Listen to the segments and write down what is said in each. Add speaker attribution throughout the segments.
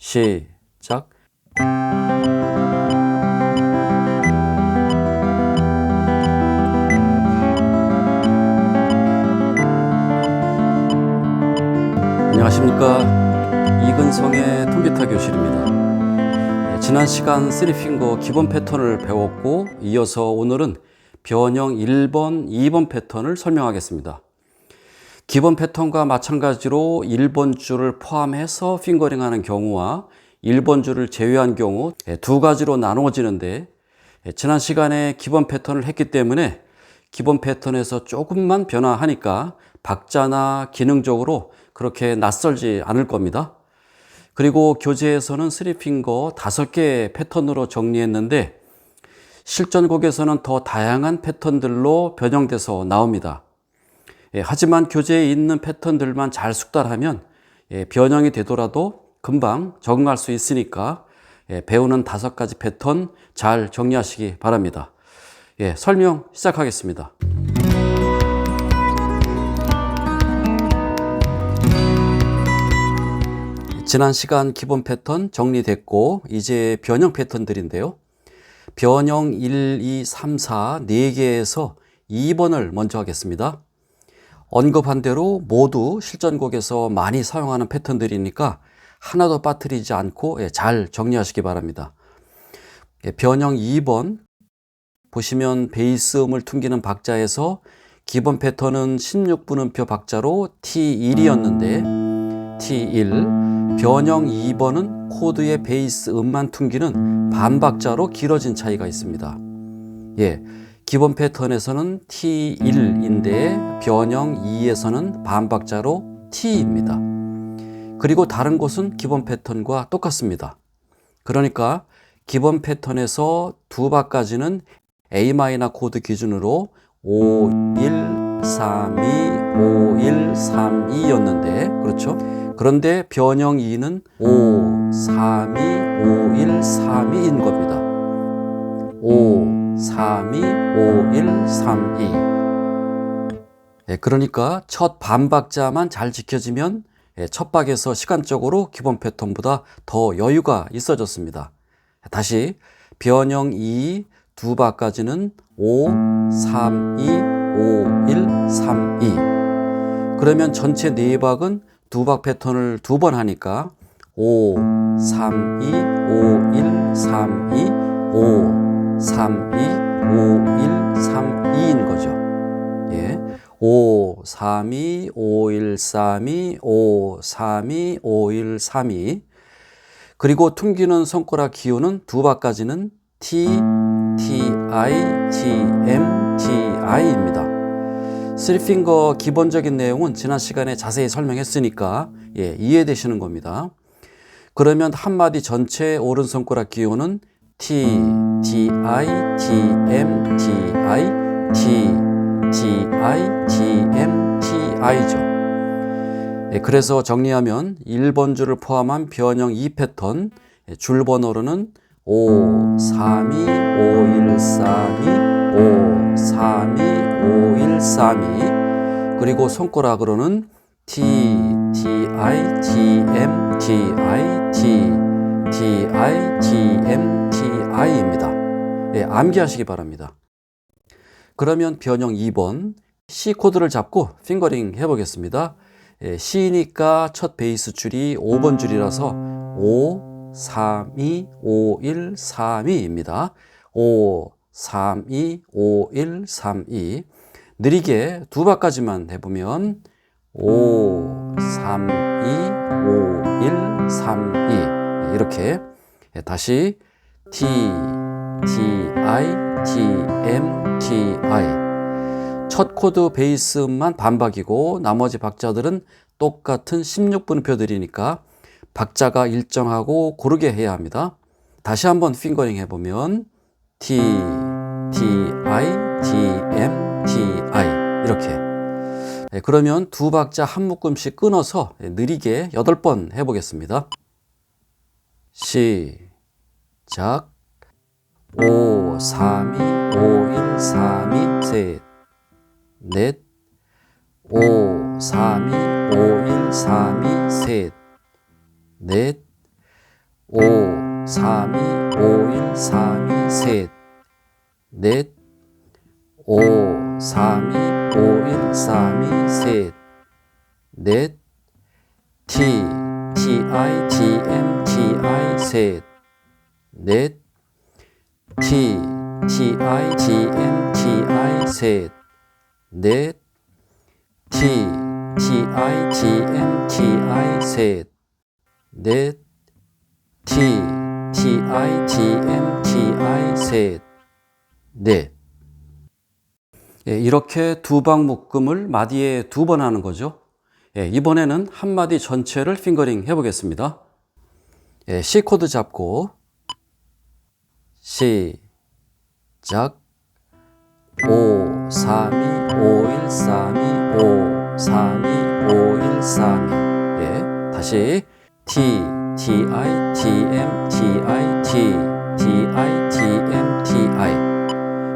Speaker 1: 시작. 안녕하십니까. 이근성의 통기타 교실입니다. 네, 지난 시간 3핑거 기본 패턴을 배웠고 이어서 오늘은 변형 1번, 2번 패턴을 설명하겠습니다. 기본 패턴과 마찬가지로 1번 줄을 포함해서 핑거링 하는 경우와 1번 줄을 제외한 경우 예, 두 가지로 나누어지는데 예, 지난 시간에 기본 패턴을 했기 때문에 기본 패턴에서 조금만 변화하니까 박자나 기능적으로 그렇게 낯설지 않을 겁니다. 그리고 교재에서는 3핑거 5개 패턴으로 정리했는데 실전곡에서는 더 다양한 패턴들로 변형돼서 나옵니다. 예, 하지만 교재에 있는 패턴들만 잘 숙달하면 예, 변형이 되더라도 금방 적응할 수 있으니까 예, 배우는 다섯 가지 패턴 잘 정리하시기 바랍니다. 예, 설명 시작하겠습니다. 지난 시간 기본 패턴 정리됐고 이제 변형 패턴들인데요. 변형 1, 2, 3, 4 4개에서 2번을 먼저 하겠습니다. 언급한 대로 모두 실전곡에서 많이 사용하는 패턴들이니까 하나도 빠뜨리지 않고 예, 잘 정리하시기 바랍니다. 예, 변형 2번 보시면 베이스 음을 퉁기는 박자에서 기본 패턴은 16분음표 박자로 T1이었는데 T1 변형 2번은 코드의 베이스 음만 퉁기는 반박자로 길어진 차이가 있습니다. 예, 기본 패턴에서는 T1인데 변형 2에서는 반박자로 T입니다. 그리고 다른 곳은 기본 패턴과 똑같습니다. 그러니까 기본 패턴에서 두 박까지는 A 마이너 코드 기준으로 5, 1, 3, 2, 5, 1, 3, 2였는데, 그렇죠? 그런데 변형 2는 5, 3, 2, 5, 1, 3, 2인 겁니다. 5, 3, 2, 5, 1, 3, 2. 예, 그러니까 첫 반박자만 잘 지켜지면 예, 첫 박에서 시간적으로 기본 패턴보다 더 여유가 있어졌습니다. 다시 변형 2, 두 박까지는 5, 3, 2, 5, 1, 3, 2. 그러면 전체 네 박은 두 박 패턴을 두 번 하니까 5, 3, 2, 5, 1, 3, 2, 5, 3, 2, 5, 1, 3, 2인 거죠. 예. 5, 3, 2, 5, 1, 3, 2, 5, 3, 2, 5, 1, 3, 2. 그리고 퉁기는 손가락 기호는 두 박까지는 T, T, I, T, M, T, I입니다. 쓰리핑거 기본적인 내용은 지난 시간에 자세히 설명했으니까 예, 이해되시는 겁니다. 그러면 한마디 전체 오른손가락 기호는 T, T, I, T, M, T, I, T, T, I, T, M, T, I죠. 예, 그래서 정리하면 1번 줄을 포함한 변형 2 패턴 예, 줄 번호로는 5, 3, 2, 5, 1, 3, 2, 5, 3, 2, 5, 1, 3, 2 그리고 손가락으로는 T, T, I, T, M, T, I, T, T, I, T, M, T, I입니다. 예, 암기하시기 바랍니다. 그러면 변형 2번 C 코드를 잡고 핑거링 해보겠습니다. 예, C니까 첫 베이스 줄이 5번 줄이라서 5, 3, 2, 5, 1, 3, 2입니다. 5, 3, 2, 5, 1, 3, 2. 느리게 두 박까지만 해보면 5, 3, 2, 5, 1, 3, 2. 이렇게 다시 T, T, I, T, M, T, I. 첫 코드 베이스만 반박이고 나머지 박자들은 똑같은 16분표들이니까 박자가 일정하고 고르게 해야 합니다. 다시 한번 핑거링 해보면 T, T, I, T, M, T, I 이렇게 네, 그러면 두 박자 한 묶음씩 끊어서 느리게 여덟 번 해보겠습니다. 시작. 5, 3, 2, 5, 1, 3, 2, 셋, 넷. 5, 3, 2, 5, 1, 3, 2, 셋. 넷, 5, 3, 2, 5, 1, 3, 2, 셋, 넷, 5, 3, 2, 5, 1, 3, 2, 셋, 넷, T, T, I, T, M, T, I, 셋, 넷, T, T, I, T, M, T, I, 셋, 넷, T, T, I, T, M, T, I, 셋, 넷, T, T, I, T, M, T, I, 셋, 넷. 예, 이렇게 두 방 묶음을 마디에 두 번 하는 거죠. 예, 이번에는 한 마디 전체를 핑거링 해보겠습니다. 예, C 코드 잡고 시작 5, 3, 2, 5, 1, 3, 2, 5, 3, 2, 5, 1, 3, 2 예, 다시 T, T, I, T, M, T, I, T, T, I, T, M, T, I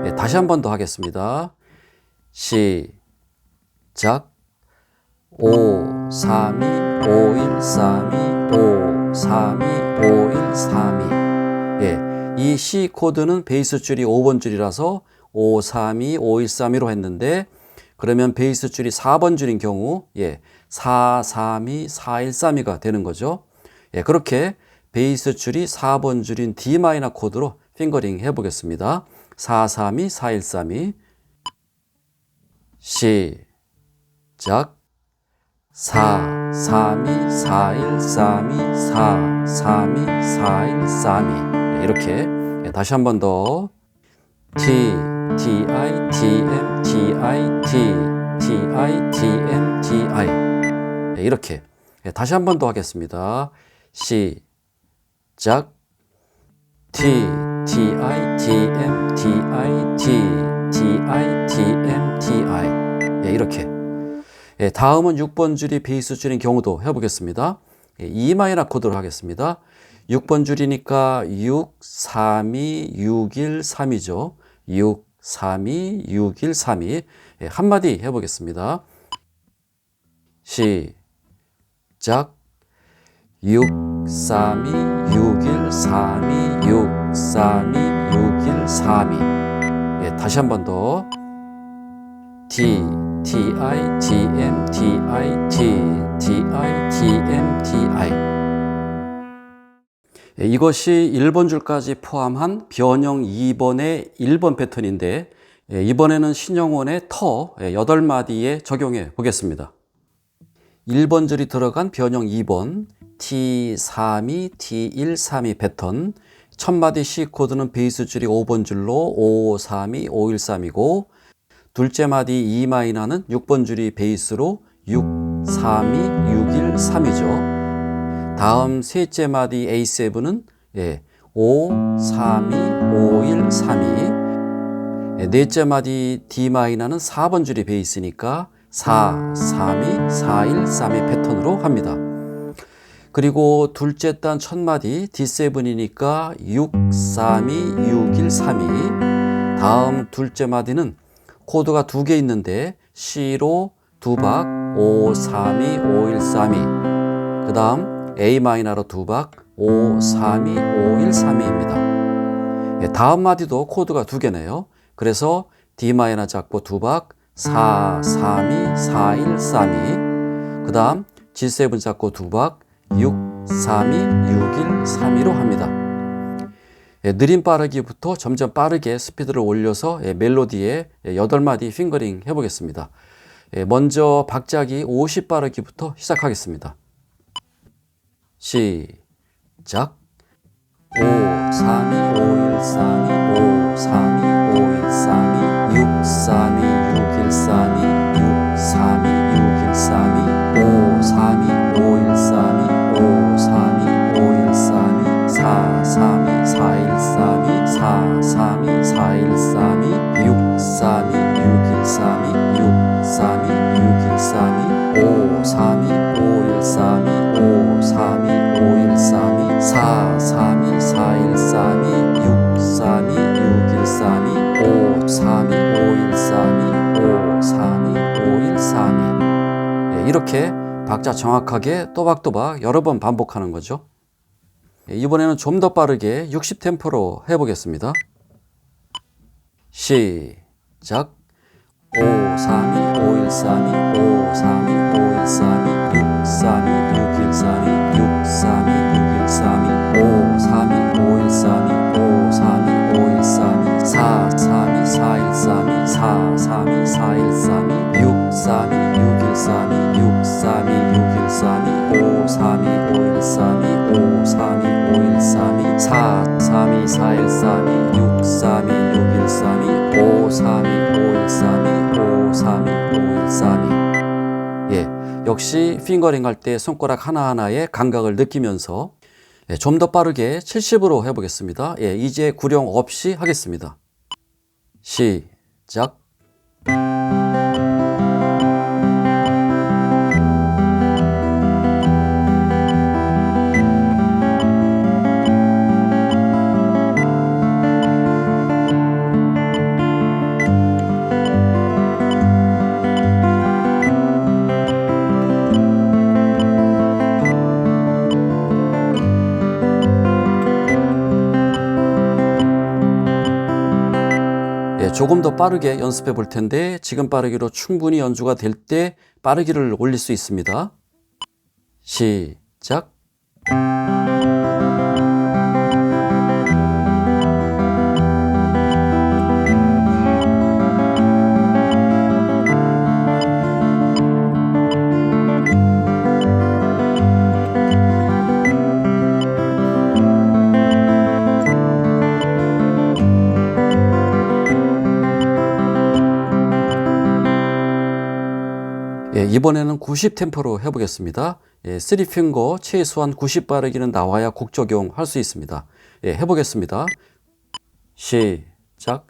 Speaker 1: 예, 다시 한 번 더 하겠습니다. 시작 5, 3, 2, 5, 1, 3, 2, 5, 3, 2, 5, 1, 3, 2 예, 이 C 코드는 베이스 줄이 5번 줄이라서 5, 3, 2, 5, 1, 3, 2로 했는데 그러면 베이스 줄이 4번 줄인 경우 예, 4, 3, 2, 4, 1, 3, 2가 되는 거죠. 예, 그렇게 베이스 줄이 4번 줄인 D 마이너 코드로 핑거링 해 보겠습니다. 4, 3, 2, 4, 1, 3, 2 시작 4, 3, 2, 4, 1, 3, 2, 4, 3, 2, 4, 1, 3, 2 예, 이렇게. 예, 다시 한 번 더. T, T, I, T, M, T, I, T, T, I, T, M, T, I. 예, 이렇게. 예, 다시 한 번 더 하겠습니다. 시작. T, T, I, T, M, T, I, T, T, I, T, M, T, I. 예, 이렇게 예, 다음은 6번 줄이 베이스 줄인 경우도 해보겠습니다. 예, E 마이너 코드로 하겠습니다. 6번 줄이니까 6, 3, 2, 6, 1, 3이죠. 6, 3, 2, 6, 1, 3, 2. 예, 한마디 해보겠습니다. 시작. 6, 3, 2, 6, 1, 3, 2, 6, 3, 2, 6, 1, 3, 2. 예, 다시 한 번 더. T, T, I, T, I, T, T, I, T, M, T, I. 예, 이것이 1번 줄까지 포함한 변형 2번의 1번 패턴인데 예, 이번에는 신영원의 터 8마디에 적용해 보겠습니다. 1번 줄이 들어간 변형 2번 T32, T132 패턴 첫 마디 C 코드는 베이스 줄이 5번 줄로 532, 513이고 둘째 마디 E 마이너는 6번 줄이 베이스로 6, 3, 2, 6, 1, 3이죠. 다음 셋째 마디 A7은 예, 5, 3, 2, 5, 1, 3, 2. 예, 넷째 마디 D 마이너는 4번 줄이 베이스니까 4, 3, 2, 4, 1, 3의 패턴으로 합니다. 그리고 둘째 단 첫 마디 D7이니까 6, 3, 2, 6, 1, 3, 2. 다음 둘째 마디는 코드가 두 개 있는데 C로 두 박, 5, 3, 2, 5, 1, 3, 2. 그 다음 A 마이너로 두 박, 5, 3, 2, 5, 1, 3, 2입니다. 예, 다음 마디도 코드가 두 개네요. 그래서 D 마이너 잡고 두 박, 4, 3, 2, 4, 1, 3, 2. 그 다음 G7 잡고 두 박, 6, 3, 2, 6, 1, 3, 2로 합니다. 예, 느린 빠르기부터 점점 빠르게 스피드를 올려서 예, 멜로디에 예, 8마디 핑거링 해보겠습니다. 예, 먼저 박자기 50 빠르기부터 시작하겠습니다. 시작 5, 3, 2, 5, 1, 3, 2, 5, 3, 2, 5, 1, 3, 2, 6, 3, 2, 6, 1, 3, 2, 6, 3, 2, 6, 1, 3, 2, 5, 3, 2, 5, 1, 3, 2, 5, 3, 2, 5, 1, 3, 2, 4, 3, 2, 4, 1, 3, 2, 4, 3, 2, 4, 1, 3, 박자 정확하게 또박또박 여러 번 반복하는 거죠. 예, 이번에는 좀 더 빠르게 60 템포로 해보겠습니다. 시작 5, 3, 2, 5, 1, 3, 역시 핑거링 할 때 손가락 하나하나의 감각을 느끼면서 예, 좀 더 빠르게 70으로 해보겠습니다. 예, 이제 구령 없이 하겠습니다. 시작. 조금 더 빠르게 연습해 볼 텐데 지금 빠르기로 충분히 연주가 될 때 빠르기를 올릴 수 있습니다. 시작. 이번에는 90 템포로 해보겠습니다. 예, 3핑거 최소한 90 빠르기는 나와야 곡 적용할 수 있습니다. 예, 해보겠습니다. 시작.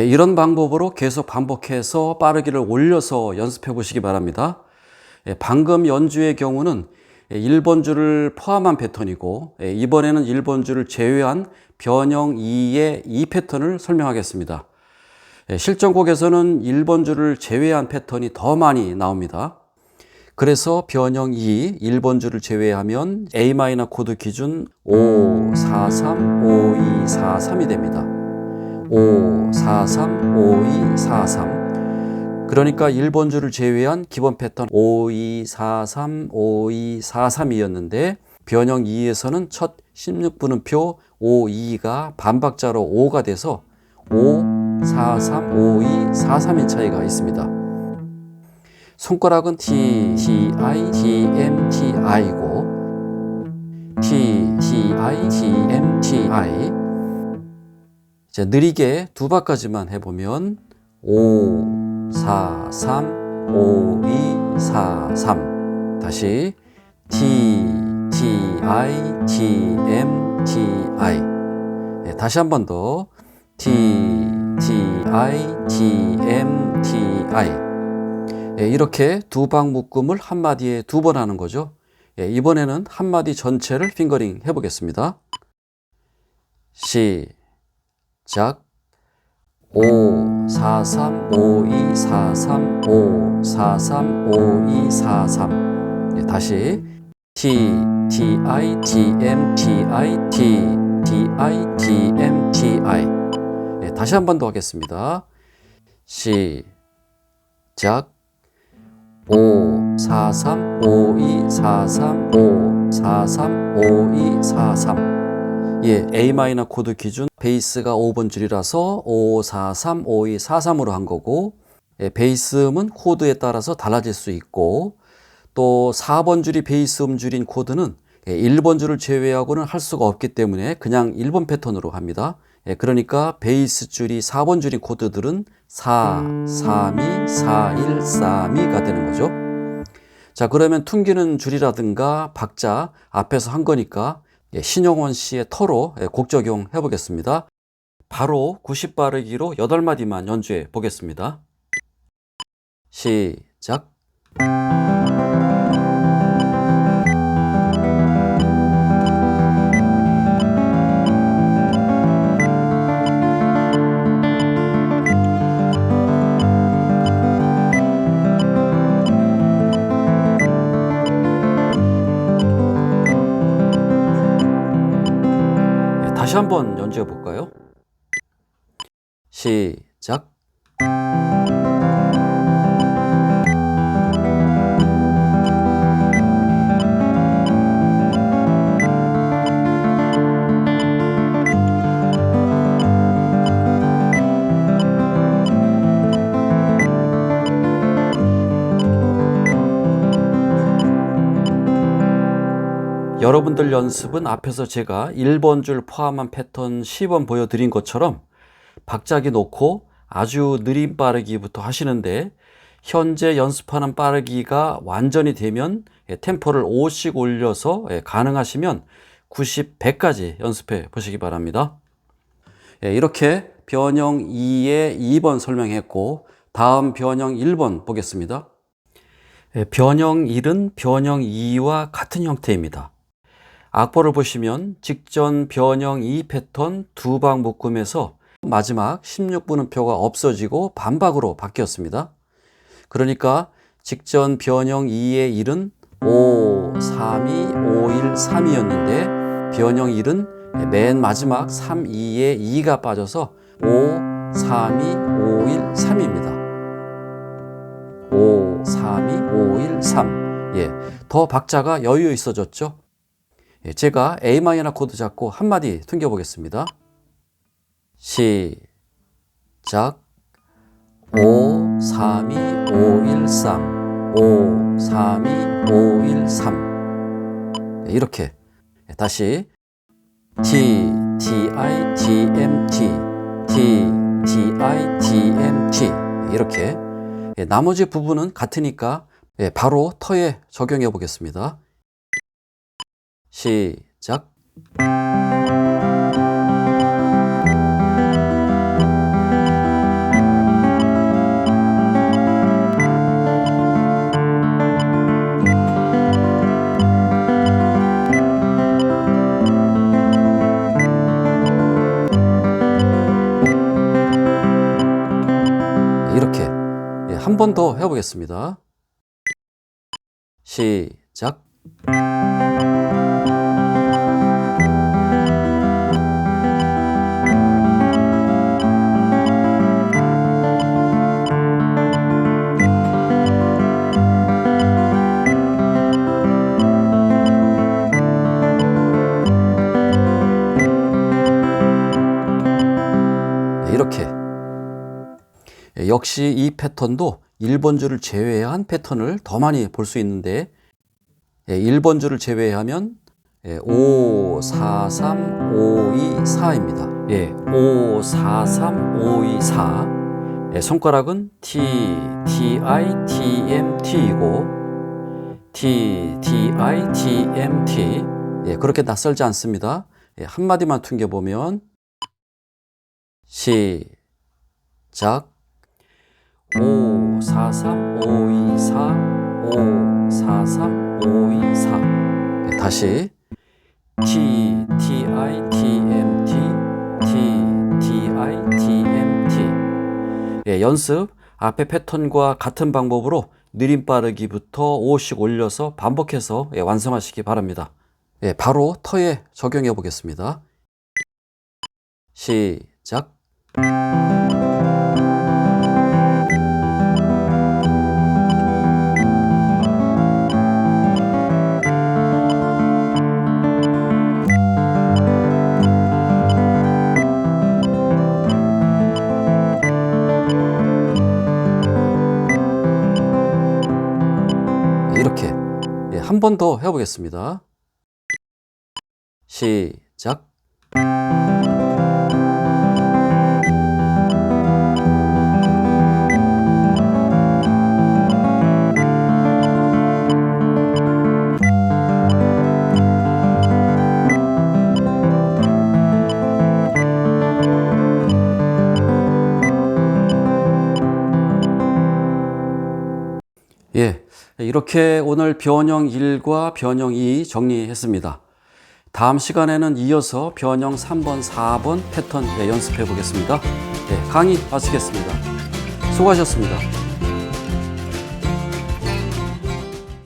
Speaker 1: 예, 이런 방법으로 계속 반복해서 빠르기를 올려서 연습해 보시기 바랍니다. 예, 방금 연주의 경우는 1번주를 포함한 패턴이고 예, 이번에는 1번주를 제외한 변형 2의 2 패턴을 설명하겠습니다. 예, 실전곡에서는 1번주를 제외한 패턴이 더 많이 나옵니다. 그래서 변형 2, 1번주를 제외하면 A 마이너 코드 기준 5, 4, 3, 5, 2, 4, 3이 됩니다. 5, 4, 3, 5, 2, 4, 3. 그러니까 1번주를 제외한 기본 패턴 5, 2, 4, 3, 5, 2, 4, 3이었는데 변형 2에서는 첫 16분음표 5, 2가 반박자로 5가 돼서 5, 4, 3, 5, 2, 4, 3인 차이가 있습니다. 손가락은 T, T, I, T, M, T, I고 T, T, I, T, M, T, I 이제 느리게 두 박까지만 해보면 5, 4, 3, 5, 2, 4, 3 다시 T, T, I, T, M, T, I. 네, 다시 한 번 더. T, T, I, T, M, T, I. 예, 이렇게 두 방 묶음을 한 마디에 두 번 하는 거죠. 예, 이번에는 한 마디 전체를 핑거링 해보겠습니다. 시 작. 5, 4, 3, 5, 2, 4, 3, 5, 4, 3, 5, 2, 4, 3. 예, 다시 T, T, I, T, M, T, I, T, T, I, T, M, T, I. 예, 다시 한 번 더 하겠습니다. 시작. 5, 4, 3, 5, 2, 4, 3, 5, 4, 3, 5, 2, 4, 3. 예, A 마이너 코드 기준 베이스가 5번 줄이라서 5, 4, 3, 5, 2, 4, 3으로 한 거고 예, 베이스 음은 코드에 따라서 달라질 수 있고 또 4번 줄이 베이스 음 줄인 코드는 예, 1번 줄을 제외하고는 할 수가 없기 때문에 그냥 1번 패턴으로 합니다. 예, 그러니까 베이스 줄이 4번 줄인 코드들은 4, 3, 2, 4, 1, 3, 2가 되는 거죠. 자, 그러면 퉁기는 줄이라든가 박자 앞에서 한 거니까 예, 신영원 씨의 터로 예, 곡 적용해 보겠습니다. 바로 90 빠르기로 8마디만 연주해 보겠습니다. 시작. 한번 연주해 볼까요? 시작. 여러분들 연습은 앞에서 제가 1번 줄 포함한 패턴 10번 보여드린 것처럼 박자기 놓고 아주 느린 빠르기부터 하시는데 현재 연습하는 빠르기가 완전히 되면 예, 템포를 5씩 올려서 예, 가능하시면 90, 100까지 연습해 보시기 바랍니다. 예, 이렇게 변형 2의 2번 설명했고 다음 변형 1번 보겠습니다. 예, 변형 1은 변형 2와 같은 형태입니다. 악보를 보시면 직전 변형 2 패턴 두 방 묶음에서 마지막 16분음표가 없어지고 반박으로 바뀌었습니다. 그러니까 직전 변형 2의 1은 5, 3, 2, 5, 1, 3이었는데 변형 1은 맨 마지막 3, 2의 2가 빠져서 5, 3, 2, 5, 1, 3입니다. 5, 3, 2, 5, 1, 3. 예, 더 박자가 여유 있어졌죠? 예, 제가 A 마이너 코드 잡고 한마디 튕겨보겠습니다. 시작. 5, 3, 2, 5, 1, 3 5, 3, 2, 5, 1, 3 이렇게. 다시. T, T, I, T, M, T. T, T, I, T, M, T. 이렇게. 예, 나머지 부분은 같으니까 예, 바로 터에 적용해 보겠습니다. 시작 이렇게 예, 한번 더 해보겠습니다. 시작. 역시 이 패턴도 1번 줄을 제외한 패턴을 더 많이 볼 수 있는데 1번 줄을 제외하면 5, 4, 3, 5, 2, 4입니다. 예, 5, 4, 3, 5, 2, 4. 예, 손가락은 T, T, I, T, M, T이고 T, T, I, T, M, T. 예, 그렇게 낯설지 않습니다. 예, 한마디만 튕겨보면 시작 5, 4, 3, 5, 2, 4 5, 4, 3, 5, 2, 4 네, 다시. T, T, I, T, M, T. T, T, I, T, M, T. 예, 연습. 앞에 패턴과 같은 방법으로 느림 빠르기부터 5씩 올려서 반복해서 예, 완성하시기 바랍니다. 예, 바로 터에 적용해 보겠습니다. 시작 한 번 더 해보겠습니다. 시작. 이렇게 오늘 변형 1과 변형 2 정리했습니다. 다음 시간에는 이어서 변형 3번, 4번 패턴 예, 연습해 보겠습니다. 예, 강의 마치겠습니다. 수고하셨습니다.